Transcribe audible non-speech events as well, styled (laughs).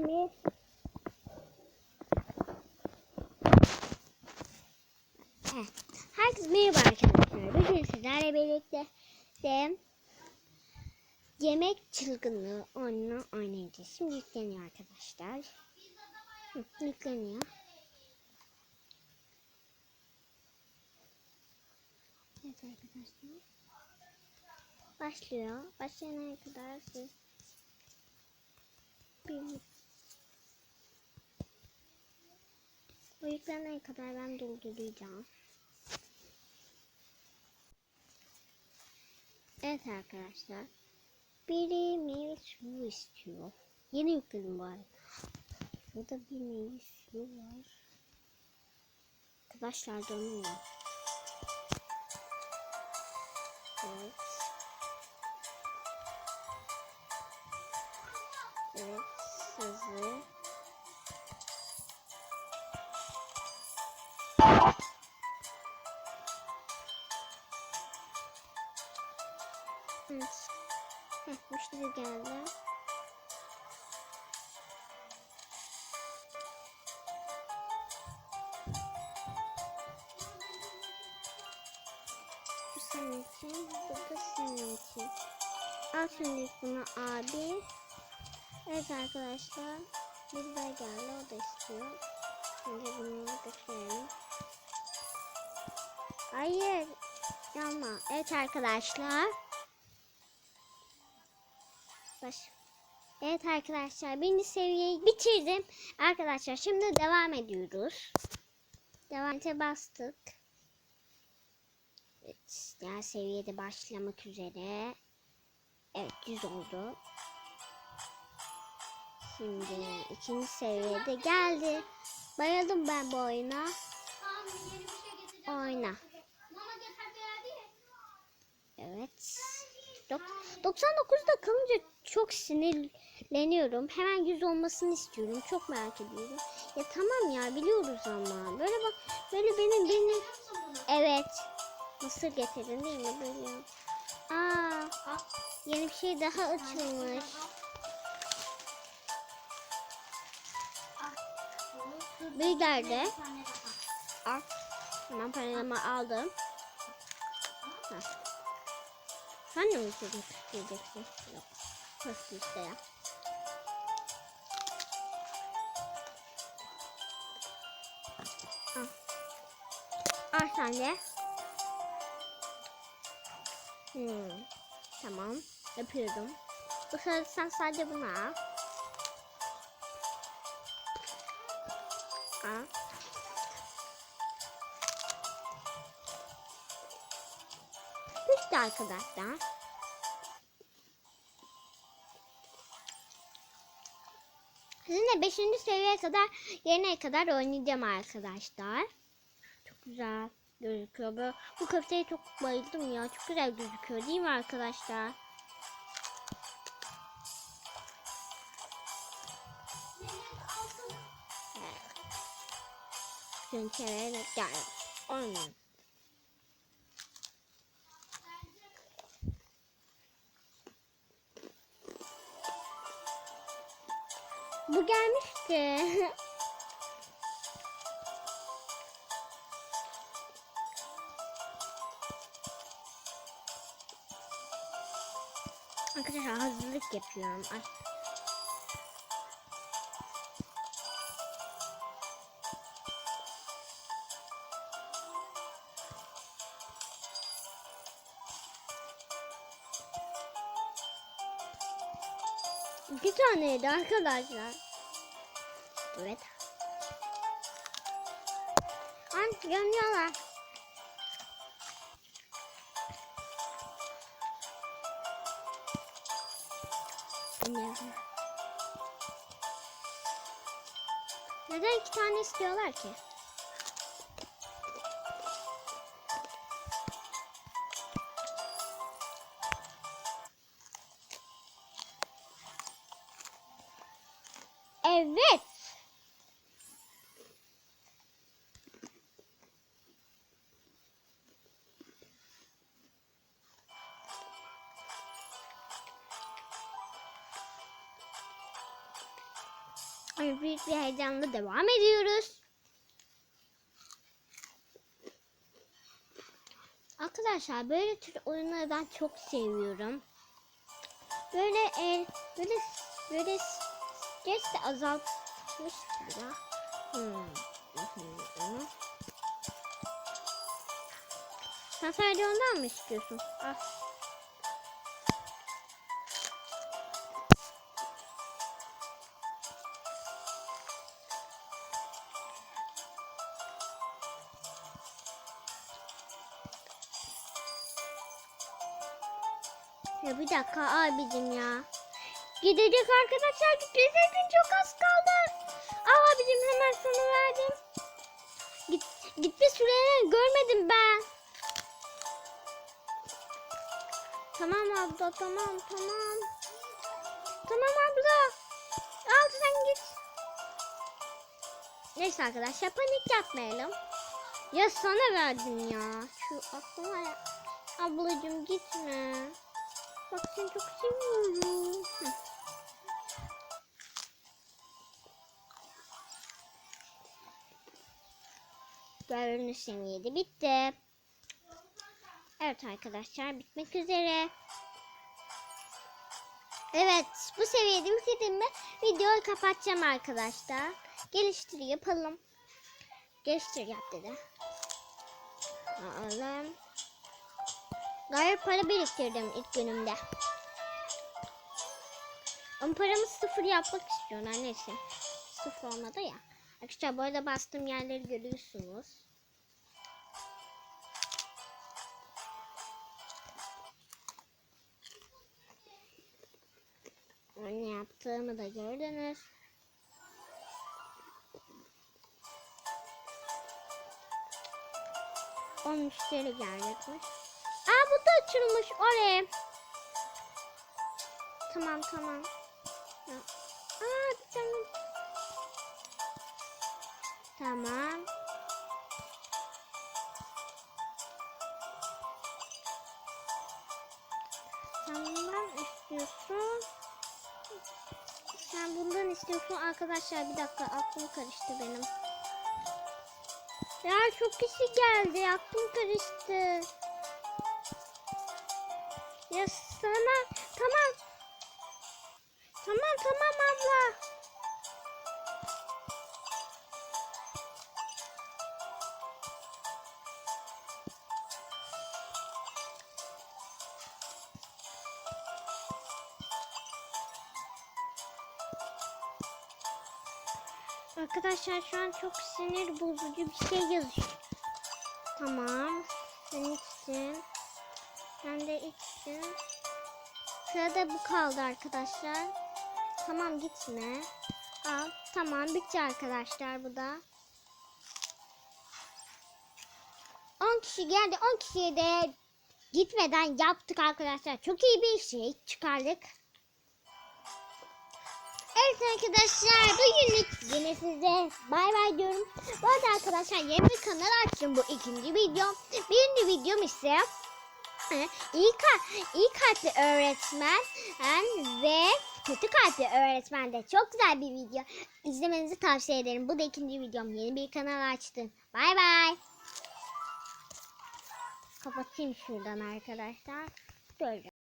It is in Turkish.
mi? Evet. Herkese merhaba arkadaşlar. Bugün sizlerle birlikte de yemek çılgınlığı oyununu oynayacağız. Şimdi yükleniyor arkadaşlar. Hı, yükleniyor. Evet arkadaşlar. Başlıyor. Başlayana kadar siz bir Yüklenene kadar ben dolduracağım. Evet arkadaşlar. Biri meyve suyu istiyor. Yeni yükledim bu arada. Burada bir meyve suyu var. Arkadaşlar donuyor. Evet. Evet. Hızlı. Evet. Heh, müşteri geldi. Bu senin için, bu da senin için. Al şimdi bunu abi. Evet arkadaşlar. Bir daha geldi, o da istiyor. Şimdi bunu götürelim. Hayır. Yapma. Evet arkadaşlar. Baş. Evet arkadaşlar birinci seviyeyi bitirdim. Arkadaşlar şimdi devam ediyoruz. Devam ete bastık. Evet, diğer seviyede başlamak üzere. Evet 100 oldu. Şimdi ikinci seviyede geldi. Bayıldım ben bu oyuna. Oyna. Evet. Dok- 99'da kalınca çok sinirleniyorum. Hemen 100 olmasını istiyorum. Çok merak ediyorum. Ya tamam ya biliyoruz ama. Böyle bak böyle benim benim evet. Mısır getirdin değil mi böyle? Aa, yeni bir şey daha açılmış. Bilgilerde. Al. Hemen paralarımı aldım. Heh. Sen de mi çocuk diyeceksin? Yok. Nasıl işte ya. Al. Al sen de. Hmm. Tamam. Yapıyorum. Bu sırada sen sadece bunu al. Al. İşte arkadaşlar. Sizinle 5. seviyeye kadar yerine kadar oynayacağım arkadaşlar. Çok güzel gözüküyor. Böyle, bu köfteye çok bayıldım ya. Çok güzel gözüküyor değil mi arkadaşlar? Evet. Şimdi çevirerek gel. Oynayalım. Bu gelmişti. (laughs) Arkadaşlar hazırlık yapıyorum. Ay. İki taneydi arkadaşlar. Evet. An. Bilmiyorum. Neden iki tane istiyorlar ki? Evet. Ay, büyük bir heyecanla devam ediyoruz. Arkadaşlar böyle tür oyunları ben çok seviyorum. Böyle e, böyle böyle stres de azaltmış ya. Hmm. Sen sadece ondan mı istiyorsun? Ah. Ya bir dakika abicim ya. Gidecek arkadaşlar gitmesi için çok az kaldı. Al abicim hemen sana verdim. Git, gitme süreni görmedim ben. Tamam abla tamam tamam. Tamam abla. Al sen git. Neyse arkadaşlar panik yapmayalım. Ya sana verdim ya. Şu aklıma ya. Ablacım gitme. Bak seni çok seviyorum. Hı. Görünüş seviyede bitti. Evet arkadaşlar bitmek üzere. Evet bu seviyede bitirdim mi videoyu kapatacağım arkadaşlar. Geliştir yapalım. Geliştir yap dedi. Alalım. Gayet para biriktirdim ilk günümde. Ama paramı sıfır yapmak istiyorlar neyse. Sıfır olmadı ya. Arkadaşlar bu arada bastığım yerleri görüyorsunuz. Ne yaptığımı da gördünüz. On müşteri gelecekmiş. Aa bu da açılmış oraya. Tamam tamam. Aa bir tane. Tamam. Sen bundan istiyorsun. Sen bundan istiyorsun arkadaşlar bir dakika aklım karıştı benim. Ya çok kişi geldi aklım karıştı. Ya sana tamam. Tamam tamam abla. Arkadaşlar şu an çok sinir bozucu bir şey yazıyor. Tamam. Sen içtin. Sen de içtin. Sırada bu kaldı arkadaşlar. Tamam gitme. Al. Tamam bitti arkadaşlar bu da. 10 kişi geldi. 10 kişiye de gitmeden yaptık arkadaşlar. Çok iyi bir şey çıkardık. Evet arkadaşlar bugünlük yine size bay bay diyorum. Bu arada arkadaşlar yeni bir kanal açtım bu ikinci videom. Birinci videom ise e, iyi, ka- iyi kalpli öğretmen ve kötü kalpli öğretmen de çok güzel bir video. İzlemenizi tavsiye ederim. Bu da ikinci videom. Yeni bir kanal açtım. Bay bay. Kapatayım şuradan arkadaşlar. Böyle.